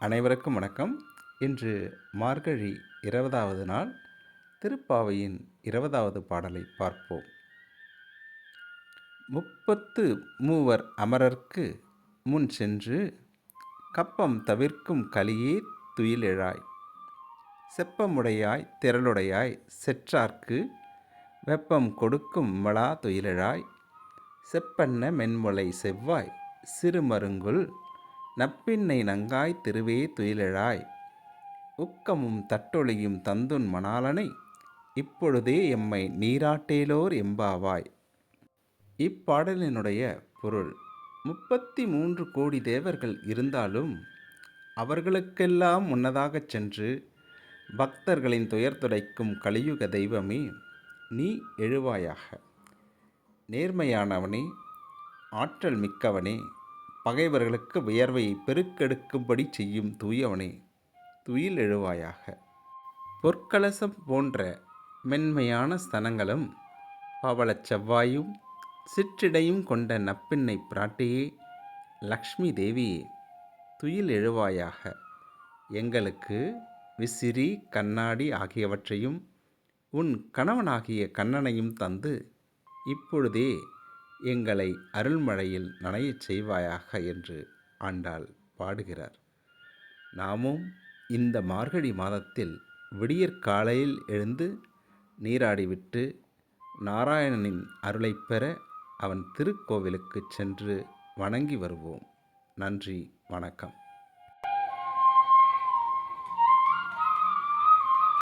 அனைவருக்கும் வணக்கம். இன்று மார்கழி இருபதாவது நாள் திருப்பாவையின் இருபதாவது பாடலை பார்ப்போம். முப்பத்து மூவர் அமரர்க்கு முன் சென்று கப்பம் தவிர்க்கும் கலியே துயிலெழாய் செப்பமுடையாய் திரளுடையாய் செற்றார்க்கு வெப்பம் கொடுக்கும் மலா துயிலெழாய் செப்பன்ன மென்முளை செவ்வாய் சிறுமருங்குல் நப்பின்னை நங்காய் திருவே துயிலெழாய். உக்கமும் தட்டொழியும் தந்துன் மணாலனை இப்பொழுதே எம்மை நீராட்டேலோர் எம்பாவாய். இப்பாடலினுடைய பொருள் முப்பத்தி மூன்று கோடி தேவர்கள் இருந்தாலும் அவர்களுக்கெல்லாம் முன்னதாகச் சென்று பக்தர்களின் துயர் துடைக்கும் கலியுக தெய்வமே நீ எழுவாயாக. நேர்மையானவனே ஆற்றல் மிக்கவனே பகைவர்களுக்கு வியர்வையை பெருக்கெடுக்கும்படி செய்யும் தூயவனே துயில் எழுவாயாக. பொற்கலசம் போன்ற மென்மையான ஸ்தனங்களும் பவளச் செவ்வாயும் சிற்றிடையும் கொண்ட நப்பின்னை பிராட்டியே லக்ஷ்மி தேவியே துயில் எழுவாயாக. எங்களுக்கு விசிறி கண்ணாடி ஆகியவற்றையும் உன் கணவனாகிய கண்ணனையும் தந்து இப்பொழுதே எங்களை அருள்மழையில் நனையச் செய்வாயாக என்று ஆண்டாள் பாடுகிறார். நாமும் இந்த மார்கழி மாதத்தில் விடியற் காலையில் எழுந்து நீராடிவிட்டு நாராயணனின் அருளை பெற அவன் திருக்கோவிலுக்கு சென்று வணங்கி வருவோம். நன்றி வணக்கம்.